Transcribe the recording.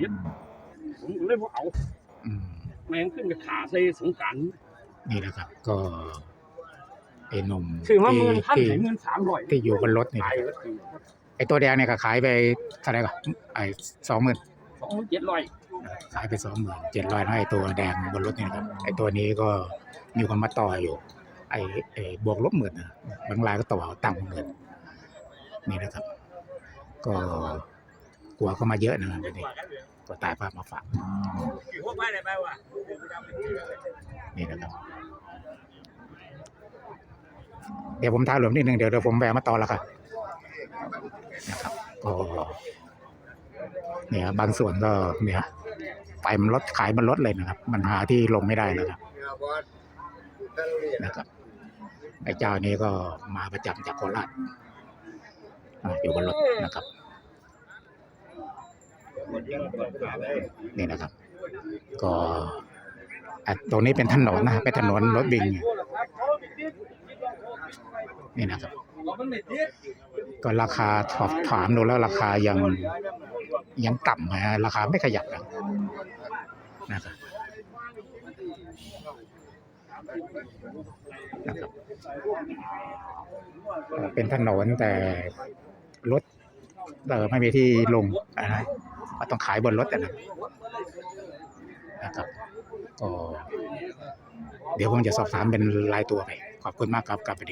สียผมก็เลยว่าเอาอืมแมงขึ้นกับขาใส่สงกรารนี่นะครับ ก็เป็นหนุ่มซื้อมาที่เงินพันที่ไหนเงินสามร้อยที่อยู่บนรถนี่ตายนะครับแล้วคือไอตัวแดงเนี่ยก็ขายไปเท่าไหร่ก่อนไอสองหมื่นสองเจ็ดร้อยขายไปสองหมื่นเจ็ดร้อยไอตัวแดงบนรถนี่นะครับไอตัวนี้ก็มีคนมาต่ออยู่ ไอไอบวกลบหมื่นนะบางรายก็ต่อต่ำหมื่นนี่นะครับ ก็ กลัวเข้ามาเยอะนะครับวันนี้ก็ตายภาพมาฝากนี่นะครับเดี๋ยวผมท้ายหลวมนิดนึงเดี๋ยวเดี๋ยวผมแวะมาต่อแล้วครับนะครับก็เนี่ยบางส่วนก็เนี่ยไฟมันลดขายมันลดเลยนะครับ มันหาที่ลงไม่ได้แล้วครับนะครับไอ้เจ้านี้ก็มาประจำจากโคราชอ่าอยู่บนรถนะครับ นี่นะครับ ก็อะตรงนี้เป็นถนนนะเป็นถนนรถบิงนี่นะครับ ก็ราคาสอบถามดูแล้วราคายังยังต่ำนะฮะราคาไม่ขยับนะครับนะครับเป็นถนนแต่รถเออไม่มีที่ลงอะนะ ก็ต้องขายบนรถอะนะนะครับก็เดี๋ยวผมจะสอบถามเป็นรายตัวไป ขอบคุณมากครับกลับไปดี